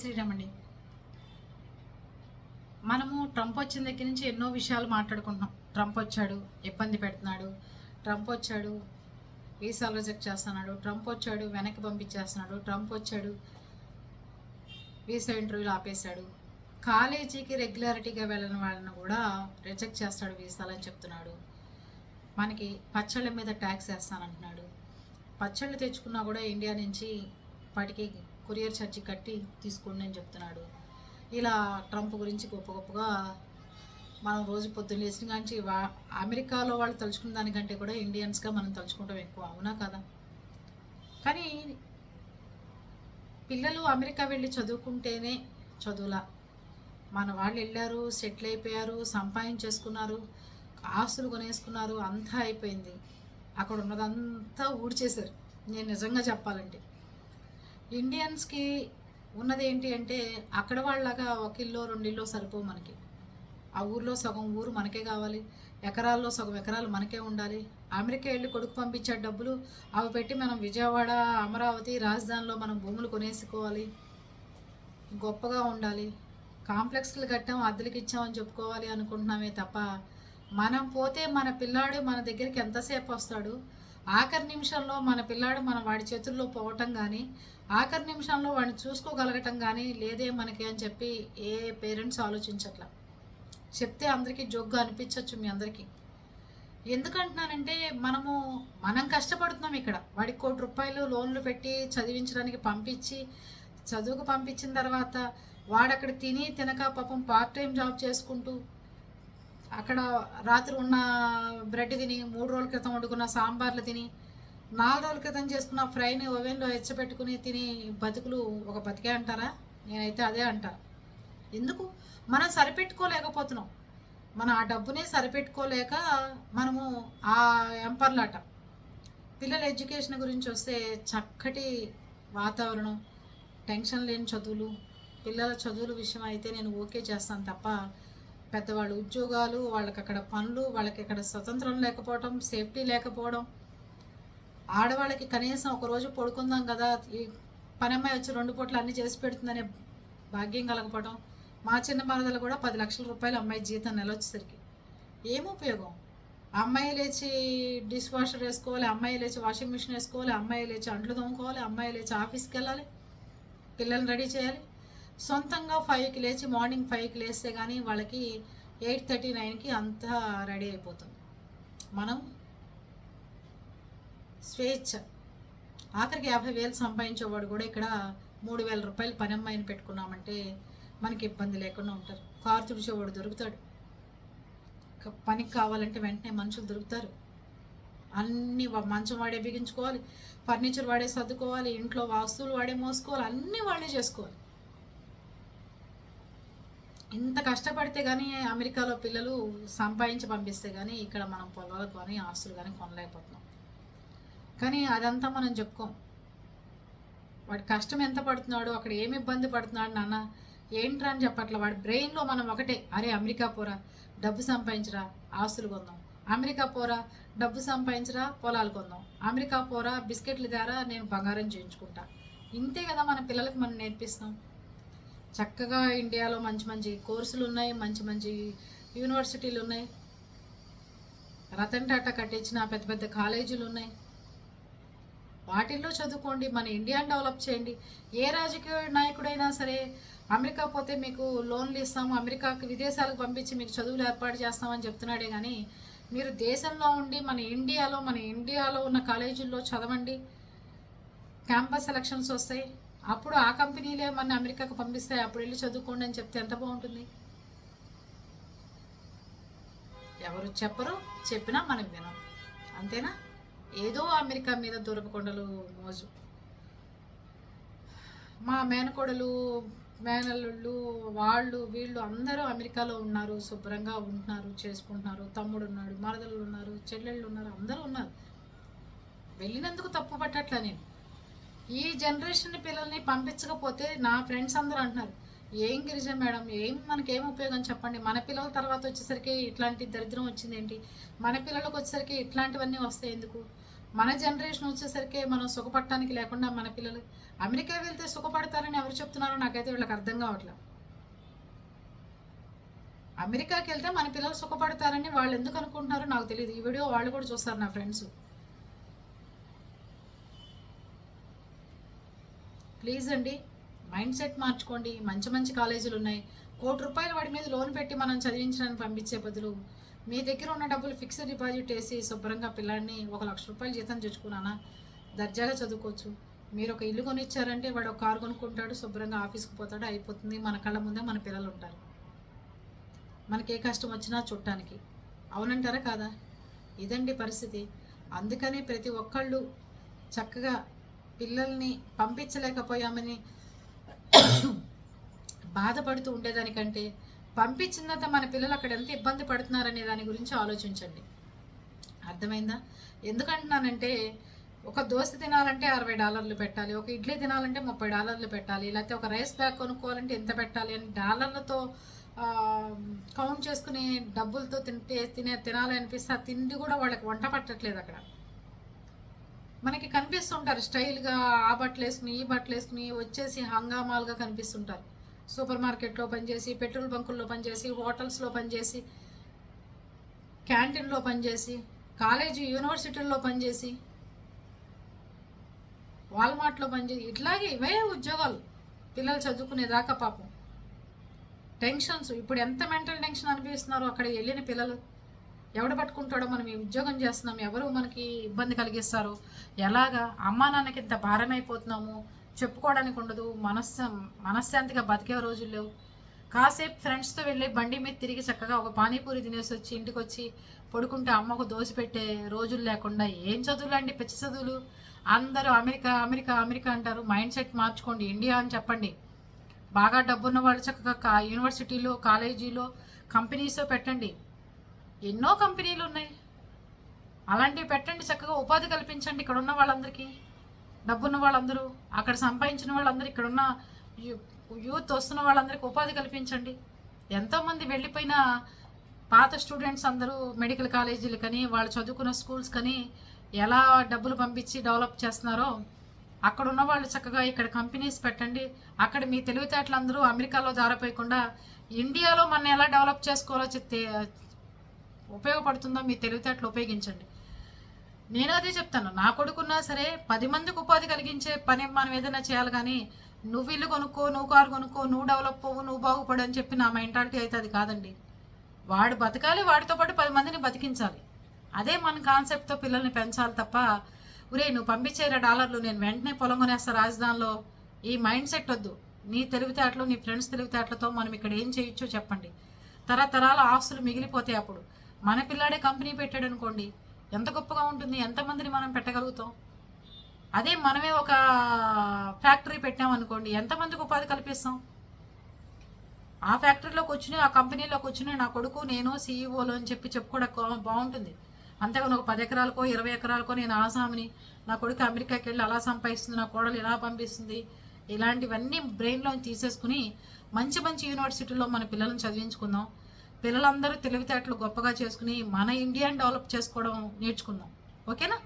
శ్రీరామండి. మనము ట్రంప్ వచ్చిన దగ్గర నుంచి ఎన్నో విషయాలు మాట్లాడుకుంటున్నాం. ట్రంప్ వచ్చాడు ఇబ్బంది పెడుతున్నాడు. ట్రంప్ వచ్చాడు వీసాలు రిజెక్ట్ చేస్తున్నాడు. ట్రంప్ వచ్చాడు వెనక్కి పంపించేస్తున్నాడు. ట్రంప్ వచ్చాడు వీసా ఇంటర్వ్యూలు ఆపేశాడు. కాలేజీకి రెగ్యులారిటీగా వెళ్ళని వాళ్ళని కూడా రిజెక్ట్ చేస్తాడు వీసాలు అని చెప్తున్నాడు. మనకి పచ్చళ్ళ మీద ట్యాక్స్ వేస్తానంటున్నాడు. పచ్చళ్ళు తెచ్చుకున్నా కూడా ఇండియా నుంచి వాటికి కొరియర్ ఛార్జీ కట్టి తీసుకోండి అని చెప్తున్నాడు. ఇలా ట్రంప్ గురించి గొప్ప గొప్పగా మనం రోజు పొద్దున్న లేచిన కాంచి వా అమెరికాలో వాళ్ళు తలుచుకున్న దానికంటే కూడా ఇండియన్స్గా మనం తలుచుకుంటాం ఎక్కువ అవునా కదా? కానీ పిల్లలు అమెరికా వెళ్ళి చదువుకుంటేనే చదువులా. మన వాళ్ళు వెళ్ళారు సెటిల్ అయిపోయారు సంపాదించేసుకున్నారు ఆస్తులు కొనేసుకున్నారు అంతా అయిపోయింది. అక్కడ ఉన్నదంతా ఊడ్చేశారు. నేను నిజంగా చెప్పాలంటే. ఇండియన్స్కి ఉన్నది ఏంటి అంటే అక్కడ వాళ్ళగా ఒక ఇల్లో రెండు సరిపో మనకి. ఆ ఊర్లో సగం ఊరు మనకే కావాలి. ఎకరాల్లో సగం ఎకరాలు మనకే ఉండాలి. అమెరికా వెళ్ళి కొడుకు పంపించే డబ్బులు అవి పెట్టి మనం విజయవాడ అమరావతి రాజధానిలో మనం భూములు కొనేసుకోవాలి. గొప్పగా ఉండాలి. కాంప్లెక్స్లు కట్టాం అద్దెలకి ఇచ్చామని చెప్పుకోవాలి అనుకుంటున్నామే తప్ప మనం పోతే మన పిల్లాడు మన దగ్గరికి ఎంతసేపు వస్తాడు? ఆఖరి నిమిషంలో మన పిల్లాడు మన వాడి చేతుల్లో పోవటం కానీ ఆఖరి నిమిషంలో వాడిని చూసుకోగలగటం కానీ లేదే మనకి అని చెప్పి ఏ పేరెంట్స్ ఆలోచించట్లా. చెప్తే అందరికీ జోగ్గా అనిపించవచ్చు మీ అందరికీ. ఎందుకంటున్నానంటే మనము మనం కష్టపడుతున్నాం ఇక్కడ. వాడికి కోటి రూపాయలు లోన్లు పెట్టి చదివించడానికి పంపించి చదువుకు పంపించిన తర్వాత వాడు అక్కడ తిని తినక పాపం పార్ట్ టైం జాబ్ చేసుకుంటూ అక్కడ రాత్రి ఉన్న బ్రెడ్ తిని మూడు రోజుల క్రితం వండుకున్న సాంబార్లు తిని నాలుగు రోజుల క్రితం చేసుకున్న ఫ్రైని ఓవెన్లో హెచ్చపెట్టుకుని తిని బతుకులు ఒక బతికే అంటారా? నేనైతే అదే అంటా. ఎందుకు? మనం సరిపెట్టుకోలేకపోతున్నాం. మనం ఆ డబ్బునే సరిపెట్టుకోలేక మనము ఆ ఎంపర్లాట. పిల్లల ఎడ్యుకేషన్ గురించి వస్తే చక్కటి వాతావరణం టెన్షన్ లేని చదువులు పిల్లల చదువుల విషయం అయితే నేను ఓకే చేస్తాను తప్ప పెద్దవాళ్ళు ఉద్యోగాలు వాళ్ళకి అక్కడ పనులు వాళ్ళకి అక్కడ స్వతంత్రం లేకపోవడం సేఫ్టీ లేకపోవడం. ఆడవాళ్ళకి కనీసం ఒకరోజు పడుకుందాం కదా ఈ పని అమ్మాయి వచ్చి రెండు పూటలు అన్నీ చేసి పెడుతుందనే భాగ్యం కలగపడం మా చిన్న మరదలు కూడా పది లక్షల రూపాయలు అమ్మాయి జీతం నెల వచ్చేసరికి ఏం ఉపయోగం? అమ్మాయి లేచి డిష్ వాషర్ వేసుకోవాలి అమ్మాయి లేచి వాషింగ్ మిషన్ వేసుకోవాలి అమ్మాయి లేచి అంట్లు తోముకోవాలి అమ్మాయి లేచి ఆఫీస్కి వెళ్ళాలి పిల్లల్ని రెడీ చేయాలి. సొంతంగా ఫైవ్కి లేచి మార్నింగ్ ఫైవ్కి లేస్తే కానీ వాళ్ళకి ఎయిట్ థర్టీ నైన్కి అంతా రెడీ అయిపోతుంది. మనం స్వేచ్ఛ. ఆఖరికి యాభై వేలు సంపాదించేవాడు కూడా ఇక్కడ మూడు వేల రూపాయలు పని అమ్మాయిని పెట్టుకున్నామంటే మనకి ఇబ్బంది లేకుండా ఉంటారు. కారు తుడిచేవాడు దొరుకుతాడు. పనికి కావాలంటే వెంటనే మనుషులు దొరుకుతారు. అన్ని వా- మంచం వాడే బిగించుకోవాలి ఫర్నిచర్ వాడే సర్దుకోవాలి ఇంట్లో వస్తువులు వాడే మోసుకోవాలి అన్నీ వాళ్ళే చేసుకోవాలి. ఇంత కష్టపడితే కానీ అమెరికాలో పిల్లలు సంపాదించి పంపిస్తే కానీ ఇక్కడ మనం పొలాలు కానీ ఆస్తులు కానీ కొనలేకపోతున్నాం. కానీ అదంతా మనం చెప్పుకోం. వాడి కష్టం ఎంత పడుతున్నాడు అక్కడ ఏమి ఇబ్బంది పడుతున్నాడు నాన్న ఏంట్రా అని చెప్పట్ల. వాడి బ్రెయిన్లో మనం ఒకటే అరే అమెరికా పోరా డబ్బు సంపాదించరా ఆస్తులు కొందాం. అమెరికా పోరా డబ్బు సంపాదించరా పొలాలు కొందాం. అమెరికా పోరా బిస్కెట్లు ద్వారా నేను బంగారం చేయించుకుంటా. ఇంతే కదా మన పిల్లలకు మనం నేర్పిస్తాం చక్కగా ఇండియాలో మంచి మంచి కోర్సులు ఉన్నాయి మంచి మంచి యూనివర్సిటీలు ఉన్నాయి. రతన్ టాటా కట్టించిన పెద్ద పెద్ద కాలేజీలు ఉన్నాయి. వాటిల్లో చదువుకోండి మన ఇండియాని డెవలప్ చేయండి. ఏ రాజకీయ నాయకుడైనా సరే అమెరికా పోతే మీకు లోన్లు ఇస్తాము అమెరికాకి విదేశాలకు పంపించి మీకు చదువులు ఏర్పాటు చేస్తామని చెప్తున్నాడే కానీ మీరు దేశంలో ఉండి మన ఇండియాలో మన ఇండియాలో ఉన్న కాలేజీల్లో చదవండి. క్యాంపస్ సెలక్షన్స్ వస్తాయి. అప్పుడు ఆ కంపెనీలే మన అమెరికాకు పంపిస్తాయి అప్పుడు వెళ్ళి చదువుకోండి అని చెప్తే ఎంత బాగుంటుంది? ఎవరు చెప్పరు చెప్పినా మనకు వినం. అంతేనా? ఏదో అమెరికా మీద దూరపకొండలు మోజు. మా మేనకోడలు మేనల్లుళ్ళు వాళ్ళు వీళ్ళు అందరూ అమెరికాలో ఉన్నారు శుభ్రంగా ఉంటున్నారు చేసుకుంటున్నారు తమ్ముడు ఉన్నాడు మరదలు ఉన్నారు చెల్లెళ్ళు ఉన్నారు అందరూ ఉన్నారు. వెళ్ళినందుకు తప్పు పట్టట్లా నేను. ఈ జనరేషన్ పిల్లల్ని పంపించకపోతే నా ఫ్రెండ్స్ అందరూ అంటున్నారు ఏం గిరిజ మేడం ఏం మనకేం ఉపయోగం చెప్పండి? మన పిల్లల తర్వాత వచ్చేసరికి ఇట్లాంటి దరిద్రం వచ్చింది ఏంటి మన పిల్లలకు వచ్చేసరికి ఇట్లాంటివన్నీ వస్తాయి ఎందుకు? మన జనరేషన్ వచ్చేసరికి మనం సుఖపడటానికి లేకుండా మన పిల్లలు అమెరికా వెళ్తే సుఖపడతారని ఎవరు చెప్తున్నారో నాకైతే వీళ్ళకి అర్థం కావట్లేదు అమెరికాకి వెళ్తే మన పిల్లలు సుఖపడతారని వాళ్ళు ఎందుకు అనుకుంటున్నారో నాకు తెలియదు ఈ వీడియో వాళ్ళు కూడా చూస్తారు నా ఫ్రెండ్స్. ప్లీజ్ అండి మైండ్ సెట్ మార్చుకోండి మంచి మంచి కాలేజీలు ఉన్నాయి. కోటి రూపాయలు వాడి మీద లోన్ పెట్టి మనం చదివించడానికి పంపించే బదులు మీ దగ్గర ఉన్న డబ్బులు ఫిక్స్డ్ డిపాజిట్ వేసి శుభ్రంగా పిల్లాడిని ఒక లక్ష రూపాయలు జీతం తెచ్చుకున్నానా? దర్జాగా చదువుకోవచ్చు. మీరు ఒక ఇల్లు కొనిచ్చారంటే వాడు ఒక కారు కొనుక్కుంటాడు శుభ్రంగా ఆఫీస్కి పోతాడు అయిపోతుంది. మన కళ్ళ ముందే మన పిల్లలు ఉంటారు. మనకి ఏ కష్టం వచ్చినా చుట్టానికి అవునంటారా కాదా? ఇదండి పరిస్థితి. అందుకని ప్రతి ఒక్కళ్ళు చక్కగా పిల్లల్ని పంపించలేకపోయామని బాధపడుతూ ఉండేదానికంటే పంపించినంత మన పిల్లలు అక్కడ ఎంత ఇబ్బంది పడుతున్నారనే దాని గురించి ఆలోచించండి. అర్థమైందా? ఎందుకంటున్నానంటే ఒక దోశ తినాలంటే అరవై డాలర్లు పెట్టాలి ఒక ఇడ్లీ తినాలంటే ముప్పై డాలర్లు పెట్టాలి లేకపోతే ఒక రైస్ బ్యాగ్ కొనుక్కోవాలంటే ఎంత పెట్టాలి అని డాలర్లతో కౌంట్ చేసుకుని డబ్బులతో తింటే తినే తినాలి అనిపిస్తే ఆ తిండి కూడా వాళ్ళకి వంట పట్టట్లేదు అక్కడ. మనకి కనిపిస్తుంటారు. స్టైల్గా ఆ బట్టలు వేసుకుని ఈ బట్టలు వేసుకుని వచ్చేసి హంగామాలుగా కనిపిస్తుంటారు. సూపర్ మార్కెట్లో పనిచేసి పెట్రోల్ బంకుల్లో పనిచేసి హోటల్స్లో పనిచేసి క్యాంటీన్లో పనిచేసి కాలేజీ యూనివర్సిటీల్లో పనిచేసి వాల్మార్ట్లో పనిచేసి ఇట్లాగే ఇవే ఉద్యోగాలు. పిల్లలు చదువుకునేదాకా పాపం. టెన్షన్స్ ఇప్పుడు ఎంత మెంటల్ టెన్షన్ అనిపిస్తున్నారో అక్కడ వెళ్ళిన పిల్లలు. ఎవడు పట్టుకుంటాడో మనం ఈ ఉద్యోగం చేస్తున్నాం ఎవరు మనకి ఇబ్బంది కలిగిస్తారు ఎలాగా అమ్మా నాన్నకి ఇంత భారమైపోతున్నాము చెప్పుకోవడానికి ఉండదు మనశ్శ మనశ్శాంతిగా బతికే రోజులు లేవు. కాసేపు ఫ్రెండ్స్తో వెళ్ళి బండి మీద తిరిగి చక్కగా ఒక పానీపూరి తినేసి వచ్చి ఇంటికి వచ్చి పడుకుంటే అమ్మకు దోశ పెట్టే రోజులు లేకుండా ఏం చదువులు అండి పిచ్చి చదువులు? అందరూ అమెరికా అమెరికా అమెరికా అంటారు. మైండ్ సెట్ మార్చుకోండి ఇండియా అని చెప్పండి. బాగా డబ్బున్న వాళ్ళు చక్కగా కా యూనివర్సిటీలో కాలేజీలో కంపెనీస్లో పెట్టండి. ఎన్నో కంపెనీలు ఉన్నాయి. అలాంటివి పెట్టండి చక్కగా ఉపాధి కల్పించండి ఇక్కడ ఉన్న వాళ్ళందరికీ. డబ్బున్న వాళ్ళందరూ అక్కడ సంపాదించిన వాళ్ళందరూ ఇక్కడ ఉన్న యూ- యూత్ వస్తున్న వాళ్ళందరికీ ఉపాధి కల్పించండి. ఎంతోమంది వెళ్ళిపోయిన పాత స్టూడెంట్స్ అందరూ మెడికల్ కాలేజీలు కానీ వాళ్ళు చదువుకున్న స్కూల్స్ కానీ ఎలా డబ్బులు పంపించి డెవలప్ చేస్తున్నారో అక్కడ ఉన్న వాళ్ళు చక్కగా ఇక్కడ కంపెనీస్ పెట్టండి. అక్కడ మీ తెలివితేటలు అందరూ అమెరికాలో దారిపోయకుండా ఇండియాలో మనం ఎలా డెవలప్ చేసుకోవాలో ఉపయోగపడుతుందో మీ తెలివితేటలు ఉపయోగించండి. నేను అదే చెప్తాను. నా కొడుకున్నా సరే పది మందికి ఉపాధి కలిగించే పని మనం ఏదైనా చేయాలి కానీ నువ్వు ఇల్లు కొనుక్కో నువ్వు కారు కొనుక్కో నువ్వు డెవలప్ అవ్వు నువ్వు బాగుపడు అని చెప్పి నా మెంటాలిటీ అయితే అది కాదండి. వాడు బతకాలి వాడితో పాటు పది మందిని బతికించాలి. అదే మన కాన్సెప్ట్తో పిల్లల్ని పెంచాలి తప్ప ఒరే నువ్వు పంపించేరా డాలర్లు నేను వెంటనే పొలం కొనేస్తా రాజధానిలో. ఈ మైండ్ సెట్ వద్దు. నీ తెలివితేటలు నీ ఫ్రెండ్స్ తెలివితేటలతో మనం ఇక్కడ ఏం చేయొచ్చో చెప్పండి. తరతరాల ఆస్తులు మిగిలిపోతాయి అప్పుడు. మన పిల్లాడే కంపెనీ పెట్టాడు అనుకోండి ఎంత గొప్పగా ఉంటుంది ఎంతమందిని మనం పెట్టగలుగుతాం? అదే మనమే ఒక ఫ్యాక్టరీ పెట్టామనుకోండి ఎంతమందికి ఉపాధి కల్పిస్తాం? ఆ ఫ్యాక్టరీలోకి వచ్చిన ఆ కంపెనీలోకి వచ్చిన నా కొడుకు నేను సీఈఓలు అని చెప్పి చెప్పుకోవడం బాగుంటుంది. అంతేగాని ఒక పది ఎకరాలకో ఇరవై ఎకరాలకో నేను ఆసామిని నా కొడుకు అమెరికాకి వెళ్ళి అలా సంపాదిస్తుంది నా కోడలు ఇలా పంపిస్తుంది ఇలాంటివన్నీ బ్రెయిన్లో తీసేసుకుని మంచి మంచి యూనివర్సిటీలో మన పిల్లలను చదివించుకుందాం. పిల్లలందరూ తెలివితేటలు గొప్పగా చేసుకుని మన ఇండియాని డెవలప్ చేసుకోవడం నేర్చుకుందాం. ఓకేనా?